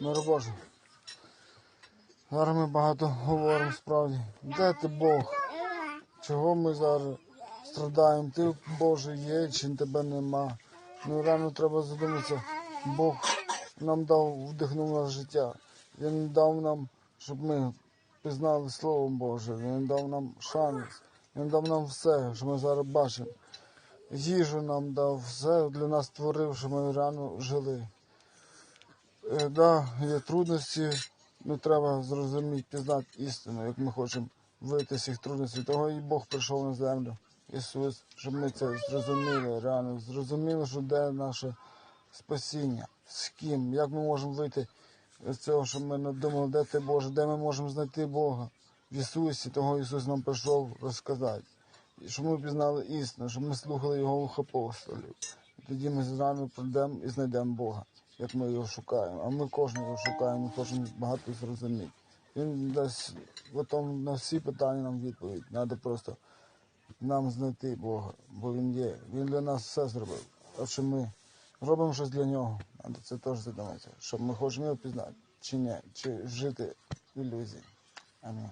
Мир Боже. Зараз ми багато говоримо справді. Де ти Бог? Чого ми зараз страдаємо? Ти Боже є, чи тебе нема. Ну рано треба задуматися. Бог нам дав, вдихнув наше життя. Він дав нам, щоб ми пізнали Слово Боже. Він дав нам шанс. Він дав нам все, що ми зараз бачимо. Їжу нам дав, все для нас створив, щоб ми реально жили. Е, да, є трудності, ну треба зрозуміти, пізнати істину, як ми хочемо вийти з цих трудностей. Того і Бог прийшов на землю, Ісус, щоб ми це зрозуміли, реально зрозуміли, що де наше спасіння, з ким, як ми можемо вийти з цього, що ми надумали, де ти Боже, де ми можемо знайти Бога в Ісусі, того Ісус нам прийшов розказати. І щоб ми пізнали істину, щоб ми слухали Його апостолів. Тоді ми зрано прийдемо і знайдемо Бога, як ми його шукаємо. А ми кожного шукаємо, хочемо багато зрозуміти. Він дасть потім на всі питання нам відповідь. Треба просто нам знайти Бога, бо Він є. Він для нас все зробив. А що ми робимо щось для нього, треба це теж задуматися, щоб ми хочемо його пізнати, чи ні, чи жити в ілюзії. Амінь.